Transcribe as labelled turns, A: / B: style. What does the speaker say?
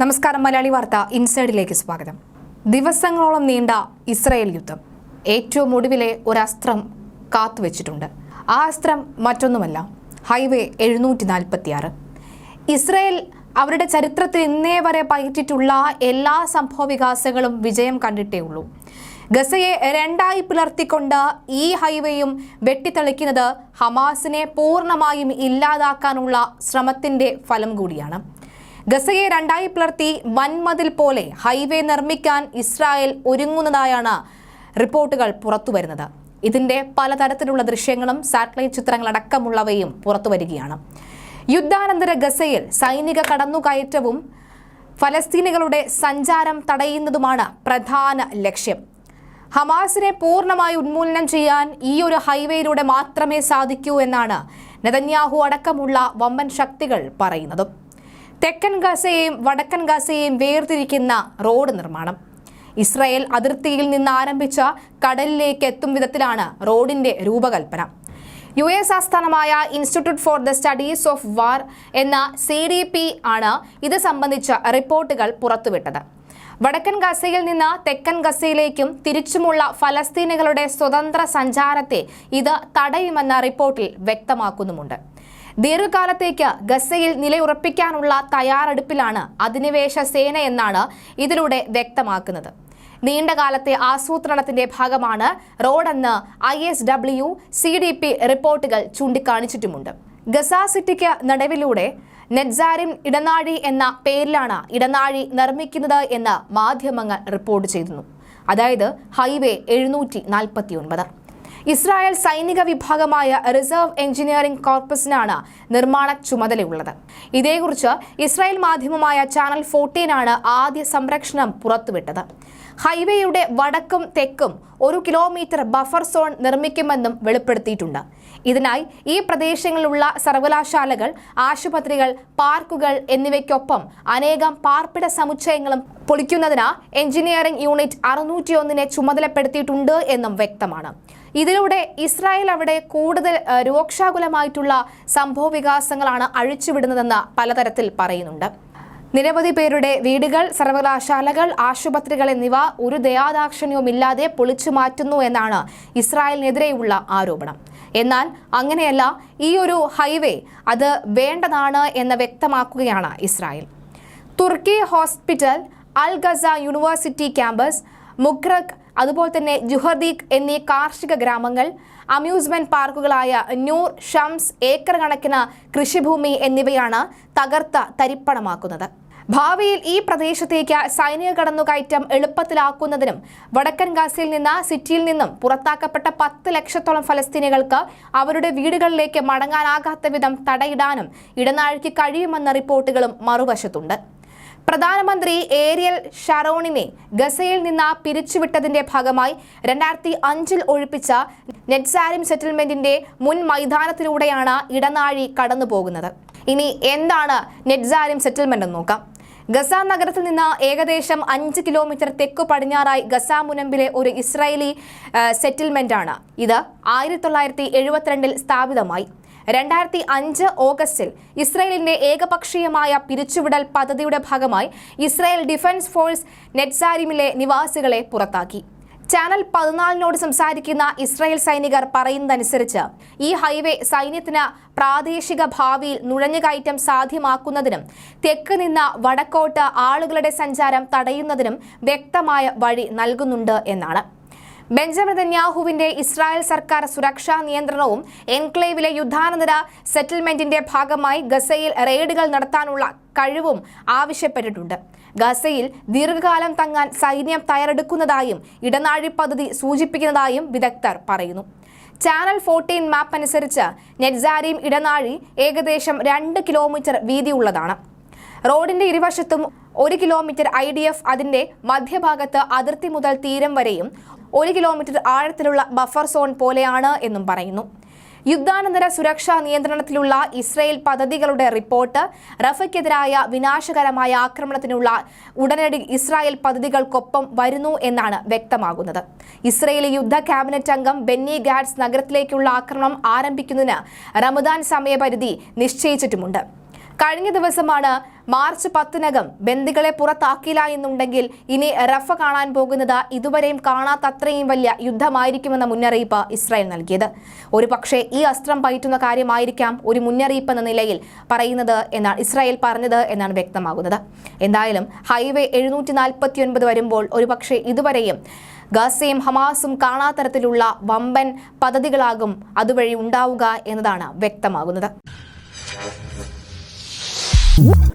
A: നമസ്കാരം മലയാളി വാർത്ത ഇൻസൈഡിലേക്ക് സ്വാഗതം. ദിവസങ്ങളോളം നീണ്ട ഇസ്രായേൽ യുദ്ധം. ഏറ്റവും ഒടുവിലെ ഒരസ്ത്രം കാത്തുവച്ചിട്ടുണ്ട്. ആ അസ്ത്രം മറ്റൊന്നുമല്ല ഹൈവേ എഴുന്നൂറ്റി നാൽപ്പത്തിയാറ് ഇസ്രയേൽ അവരുടെ ചരിത്രത്തിൽ ഇന്നേ വരെ പയറ്റിട്ടുള്ള എല്ലാ സംഭവ വികാസങ്ങളും വിജയം കണ്ടിട്ടേ ഉള്ളൂ. ഗസയെ രണ്ടായി പിളർത്തിക്കൊണ്ട് ഈ ഹൈവേയും വെട്ടിത്തെളിക്കുന്നത് ഹമാസിനെ പൂർണമായും ഇല്ലാതാക്കാനുള്ള ശ്രമത്തിന്റെ ഫലം കൂടിയാണ്. ഗസയെ രണ്ടായി പിളർത്തി വൻമതിൽ പോലെ ഹൈവേ നിർമ്മിക്കാൻ ഇസ്രായേൽ ഒരുങ്ങുന്നതായാണ് റിപ്പോർട്ടുകൾ പുറത്തുവരുന്നത്. ഇതിന്റെ പലതരത്തിലുള്ള ദൃശ്യങ്ങളും സാറ്റലൈറ്റ് ചിത്രങ്ങളടക്കമുള്ളവയും പുറത്തുവരികയാണ്. യുദ്ധാനന്തര ഗസയിൽ സൈനിക കടന്നുകയറ്റവും ഫലസ്തീനികളുടെ സഞ്ചാരം തടയുന്നതുമാണ് പ്രധാന ലക്ഷ്യം. ഹമാസിനെ പൂർണമായി ഉന്മൂലനം ചെയ്യാൻ ഈ ഒരു ഹൈവേയിലൂടെ മാത്രമേ സാധിക്കൂ എന്നാണ് നെതന്യാഹു അടക്കമുള്ള വമ്പൻ ശക്തികൾ പറയുന്നതും. തെക്കൻ ഗസയെയും വടക്കൻ ഗസയെയും വേർതിരിക്കുന്ന റോഡ് നിർമ്മാണം. ഇസ്രായേൽ അതിർത്തിയിൽ നിന്ന് ആരംഭിച്ച കടലിലേക്ക് എത്തും വിധത്തിലാണ് റോഡിന്റെ രൂപകൽപ്പന. യു എസ് ആസ്ഥാനമായ institute for the studies of war എന്ന സി ഡി പി ആണ് ഇത് സംബന്ധിച്ച റിപ്പോർട്ടുകൾ പുറത്തുവിട്ടത്. വടക്കൻ ഗസയിൽ നിന്ന് തെക്കൻ ഗസയിലേക്കും തിരിച്ചുമുള്ള ഫലസ്തീനുകളുടെ സ്വതന്ത്ര സഞ്ചാരത്തെ ഇത് തടയുമെന്ന റിപ്പോർട്ടിൽ വ്യക്തമാക്കുന്നുമുണ്ട്. ദീർഘകാലത്തേക്ക് ഗസയിൽ നിലയുറപ്പിക്കാനുള്ള തയ്യാറെടുപ്പിലാണ് അധിനിവേശ സേന എന്നാണ് ഇതിലൂടെ വ്യക്തമാക്കുന്നത്. നീണ്ടകാലത്തെ ആസൂത്രണത്തിന്റെ ഭാഗമാണ് റോഡെന്ന് I S W C D P റിപ്പോർട്ടുകൾ ചൂണ്ടിക്കാണിച്ചിട്ടുമുണ്ട്. ഗസ സിറ്റിക്ക് നടുവിലൂടെ നെറ്റ്സാരിം ഇടനാഴി എന്ന പേരിലാണ് ഇടനാഴി നിർമ്മിക്കുന്നത് എന്ന് മാധ്യമങ്ങൾ റിപ്പോർട്ട് ചെയ്തിരുന്നു. അതായത് ഹൈവേ എഴുന്നൂറ്റി നാൽപ്പത്തി ഒൻപത് ഇസ്രായേൽ സൈനിക വിഭാഗമായ റിസർവ് എഞ്ചിനീയറിംഗ് കോർപ്പസിനാണ് നിർമ്മാണ ചുമതലയുള്ളത്. ഇതേക്കുറിച്ച് ഇസ്രായേൽ മാധ്യമമായ ചാനൽ ഫോർട്ടീനാണ് ആദ്യ സംരക്ഷണം പുറത്തുവിട്ടത്. ഹൈവേയുടെ വടക്കും തെക്കും ഒരു കിലോമീറ്റർ ബഫർ സോൺ നിർമ്മിക്കുമെന്നും വെളിപ്പെടുത്തിയിട്ടുണ്ട്. ഇതിനായി ഈ പ്രദേശങ്ങളിലുള്ള സർവകലാശാലകൾ ആശുപത്രികൾ പാർക്കുകൾ എന്നിവയ്ക്കൊപ്പം അനേകം പാർപ്പിട സമുച്ചയങ്ങളും പൊളിക്കുന്നതിന് എഞ്ചിനീയറിംഗ് യൂണിറ്റ് അറുന്നൂറ്റിയൊന്നിനെ ചുമതലപ്പെടുത്തിയിട്ടുണ്ട് എന്നും വ്യക്തമാണ്. ഇതിലൂടെ ഇസ്രായേൽ അവിടെ കൂടുതൽ രൂക്ഷാകുലമായിട്ടുള്ള സംഭവ വികാസങ്ങളാണ് അഴിച്ചുവിടുന്നതെന്ന് പലതരത്തിൽ പറയുന്നുണ്ട്. നിരവധി പേരുടെ വീടുകൾ സർവകലാശാലകൾ ആശുപത്രികൾ എന്നിവ ഒരു ദയാദാക്ഷിണ്യവുമില്ലാതെ പൊളിച്ചു മാറ്റുന്നു എന്നാണ് ഇസ്രായേലിനെതിരെയുള്ള ആരോപണം. എന്നാൽ അങ്ങനെയല്ല ഈ ഒരു ഹൈവേ അത് വേണ്ടതാണ് എന്ന് വ്യക്തമാക്കുകയാണ് ഇസ്രായേൽ. തുർക്കി ഹോസ്പിറ്റൽ അൽ ഗസ യൂണിവേഴ്സിറ്റി ക്യാമ്പസ് മുഗ്രക് അതുപോലെ തന്നെ ജുഹർദീഖ് എന്നീ കാർഷിക ഗ്രാമങ്ങൾ അമ്യൂസ്മെന്റ് പാർക്കുകളായ നൂർ ഷംസ് ഏക്കർ കണക്കിന് കൃഷിഭൂമി എന്നിവയാണ് തകർത്ത തരിപ്പണമാക്കുന്നത്. ഭാവിയിൽ ഈ പ്രദേശത്തേക്ക് സൈനിക കടന്നുകയറ്റം എളുപ്പത്തിലാക്കുന്നതിനും വടക്കൻ ഗാസയിൽ നിന്ന് സിറ്റിയിൽ നിന്നും പുറത്താക്കപ്പെട്ട പത്ത് ലക്ഷത്തോളം ഫലസ്തീനികൾക്ക് അവരുടെ വീടുകളിലേക്ക് മടങ്ങാനാകാത്ത വിധം തടയിടാനും ഇടനാഴിക്ക് കഴിയുമെന്ന റിപ്പോർട്ടുകളും മറുവശത്തുണ്ട്. പ്രധാനമന്ത്രി ഏരിയൽ ഷറോണിനെ ഗസയിൽ നിന്ന് പിരിച്ചുവിട്ടതിന്റെ ഭാഗമായി രണ്ടായിരത്തി അഞ്ചിൽ ഒഴിപ്പിച്ച നെറ്റ്സാരിം സെറ്റിൽമെന്റിന്റെ മുൻ മൈതാനത്തിലൂടെയാണ് ഇടനാഴി കടന്നുപോകുന്നത്. ഇനി എന്താണ് നെറ്റ്സാരിം സെറ്റിൽമെന്റ് എന്ന് നോക്കാം. ഗസ നഗരത്തിൽ നിന്ന് ഏകദേശം അഞ്ച് കിലോമീറ്റർ തെക്കു പടിഞ്ഞാറായി ഗസ മുനമ്പിലെ ഒരു ഇസ്രായേലി സെറ്റിൽമെന്റ് ആണ് ഇത് ആയിരത്തി തൊള്ളായിരത്തി എഴുപത്തിരണ്ടിൽ സ്ഥാപിതമായി. രണ്ടായിരത്തി അഞ്ച് ഓഗസ്റ്റിൽ ഇസ്രയേലിന്റെ ഏകപക്ഷീയമായ പിരിച്ചുവിടൽ പദ്ധതിയുടെ ഭാഗമായി ഇസ്രയേൽ ഡിഫൻസ് ഫോഴ്സ് നെറ്റ്സാരിമിലെ നിവാസികളെ പുറത്താക്കി. ചാനൽ പതിനാലിനോട് സംസാരിക്കുന്ന ഇസ്രായേൽ സൈനികർ പറയുന്നതനുസരിച്ച് ഈ ഹൈവേ സൈന്യത്തിന് പ്രാദേശിക ഭാവിയിൽ നുഴഞ്ഞുകയറ്റം സാധ്യമാക്കുന്നതിനും തെക്ക് നിന്ന് വടക്കോട്ട് ആളുകളുടെ സഞ്ചാരം തടയുന്നതിനും വ്യക്തമായ വഴി നൽകുന്നുണ്ട് എന്നാണ്. ബെഞ്ചമിൻ നെതന്യാഹുവിന്റെ ഇസ്രായേൽ സർക്കാർ സുരക്ഷാ നിയന്ത്രണവും എൻക്ലേവിലെ യുദ്ധാനന്തര സെറ്റിൽമെന്റിന്റെ ഭാഗമായി ഗസയിൽ റെയ്ഡുകൾ നടത്താനുള്ള കഴിവും ആവശ്യപ്പെട്ടിട്ടുണ്ട്. ഗസയിൽ ദീർഘകാലം തങ്ങാൻ സൈന്യം തയ്യാറെടുക്കുന്നതായും ഇടനാഴി പദ്ധതി സൂചിപ്പിക്കുന്നതായും വിദഗ്ധർ പറയുന്നു. ചാനൽ ഫോർട്ടീൻ മാപ്പ് അനുസരിച്ച് നെറ്റ്സാരിയും ഇടനാഴി ഏകദേശം രണ്ട് കിലോമീറ്റർ വീതിയുള്ളതാണ്. റോഡിന്റെ ഇരുവശത്തും ഒരു കിലോമീറ്റർ ഐ ഡി എഫ് അതിന്റെ മധ്യഭാഗത്ത് അതിർത്തി മുതൽ തീരം വരെയും ഒരു കിലോമീറ്റർ ആഴത്തിലുള്ള ബഫർ സോൺ പോലെയാണ് എന്നും പറയുന്നു. യുദ്ധാനന്തര സുരക്ഷാ നിയന്ത്രണത്തിലുള്ള ഇസ്രയേൽ പദ്ധതികളുടെ റിപ്പോർട്ട് റഫയ്ക്കെതിരായ വിനാശകരമായ ആക്രമണത്തിനുള്ള ഉടനടി ഇസ്രായേൽ പദ്ധതികൾക്കൊപ്പം വരുന്നു എന്നാണ് വ്യക്തമാകുന്നത്. ഇസ്രയേലി യുദ്ധ ക്യാബിനറ്റ് അംഗം ബെന്നി ഗാഡ്സ് നഗരത്തിലേക്കുള്ള ആക്രമണം ആരംഭിക്കുന്നതിന് റമദാൻ സമയപരിധി നിശ്ചയിച്ചിട്ടുമുണ്ട്. കഴിഞ്ഞ ദിവസമാണ് മാർച്ച് പത്തിനകം ബന്ദികളെ പുറത്താക്കില്ല എന്നുണ്ടെങ്കിൽ ഇനി റഫ കാണാൻ പോകുന്നത് ഇതുവരെയും കാണാത്തത്രയും വലിയ യുദ്ധമായിരിക്കുമെന്ന മുന്നറിയിപ്പ് ഇസ്രായേൽ നൽകിയത്. ഒരു ഈ അസ്ത്രം പയറ്റുന്ന കാര്യമായിരിക്കാം ഒരു മുന്നറിയിപ്പ് എന്ന നിലയിൽ പറയുന്നത് എന്നാണ് ഇസ്രായേൽ പറഞ്ഞത് എന്നാണ് വ്യക്തമാകുന്നത്. എന്തായാലും ഹൈവേ എഴുന്നൂറ്റി വരുമ്പോൾ ഒരുപക്ഷെ ഇതുവരെയും ഗസയും ഹമാസും കാണാത്തരത്തിലുള്ള വമ്പൻ പദ്ധതികളാകും അതുവഴി ഉണ്ടാവുക എന്നതാണ് വ്യക്തമാകുന്നത്. Whoop.